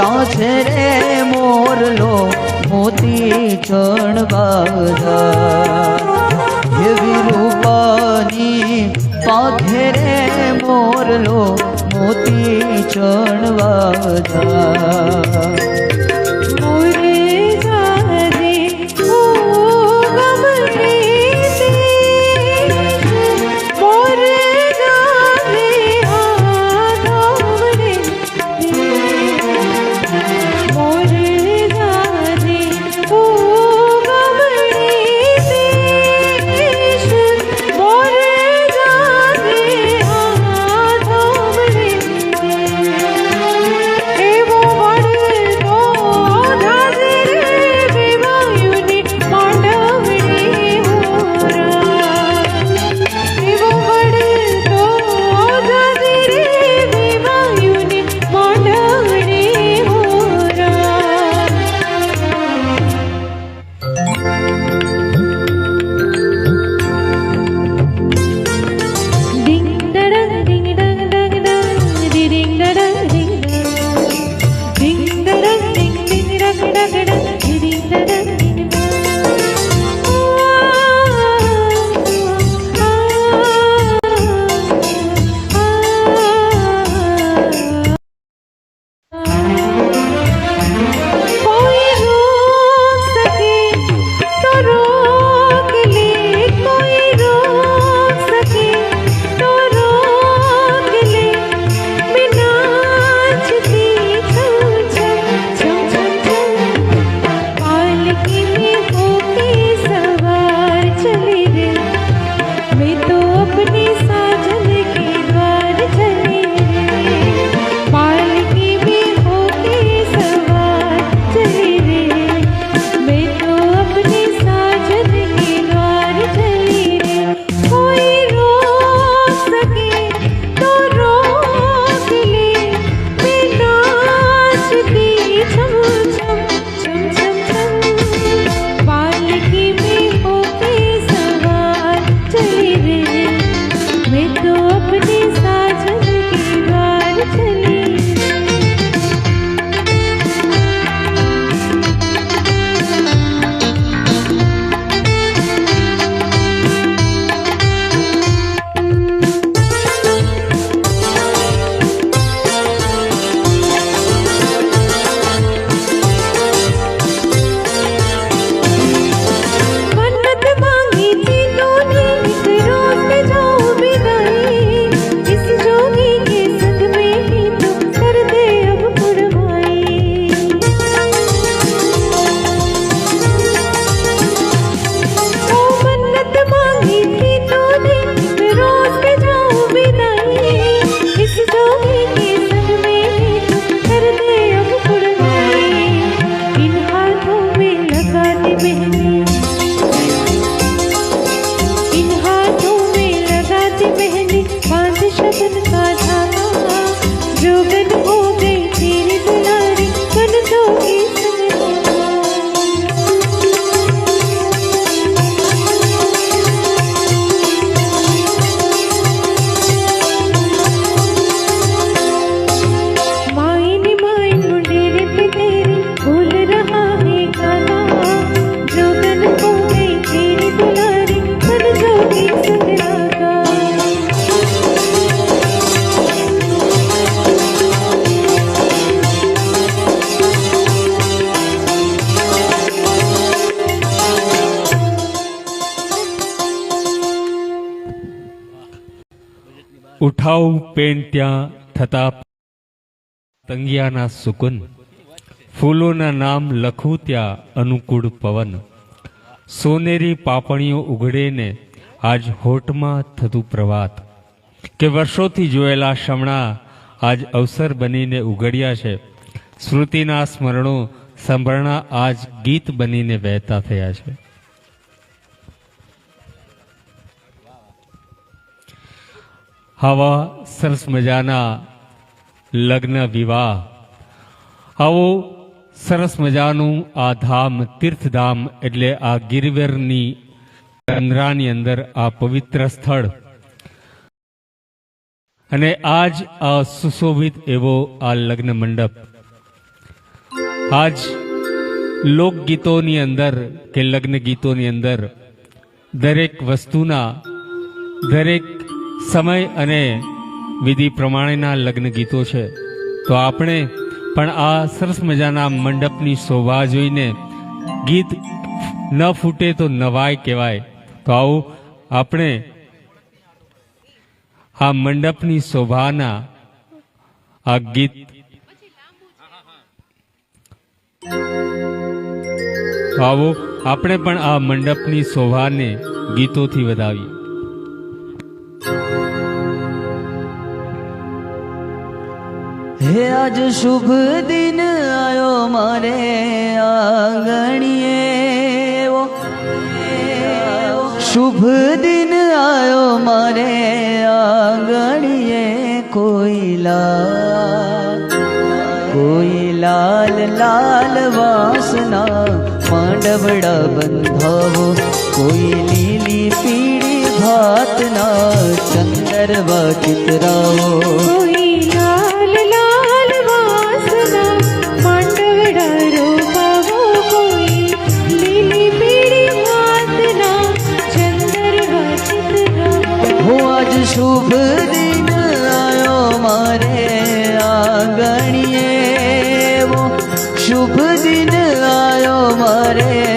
ચાંચે રે મોરલો મોતી ચણવાધા એવી રૂપાની પાખે રે મોરલો મોતી ચણવાધા મોરે लगा दे मेहंदी इन हाथों में लगाती मेहंदी बांध शगन का धागा ઉઠાવું પેન ત્યાં થતા તંગિયાના સુકુન. ફૂલોના નામ લખું ત્યાં અનુકૂળ પવન. સોનેરી પાપણીઓ ઉઘડેને આજ હોઠમાં થતું પ્રવાત. કે વર્ષોથી જોયેલા શમણા આજ અવસર બનીને ઉઘડ્યા છે. સ્મૃતિના સ્મરણો સંભરણા આજ ગીત બનીને વહેતા થયા છે. આવા સરસ મજાના લગ્ન વિવાહ, આવો સરસ મજાનું આ ધામ, તીર્થધામ એટલે આ ગિરવેરની અંદરાની અંદર આ પવિત્ર સ્થળ. અને આજ આ સુશોભિત એવો આ લગ્ન મંડપ. આજ લોકગીતોની અંદર કે લગ્ન ગીતોની અંદર દરેક વસ્તુના, દરેક સમય અને વિધિ પ્રમાણેના લગ્ન ગીતો છે. તો આપણે પણ આ સરસ મજાના મંડપની શોભા જોઈને ગીત ન ફૂટે તો નવાય કહેવાય. તો આવું આપણે આ મંડપની શોભાના આ ગીત આવો આપણે પણ આ મંડપની શોભાને ગીતોથી વધાવીએ. હે આજ શુભ દિન આયો મારે આંગણીએ. શુભ દિન આયો મારે આંગણીએ. કોઈલા કોઈ લાલ લાલ વાસના પાંડવડા બંધાવો. કોઈ લીલી પીળી ભાતના ચંદરવા ચિતરાવો. શુભ દિન આયો મારે આંગણીએ વો શુભ દિન આયો મારે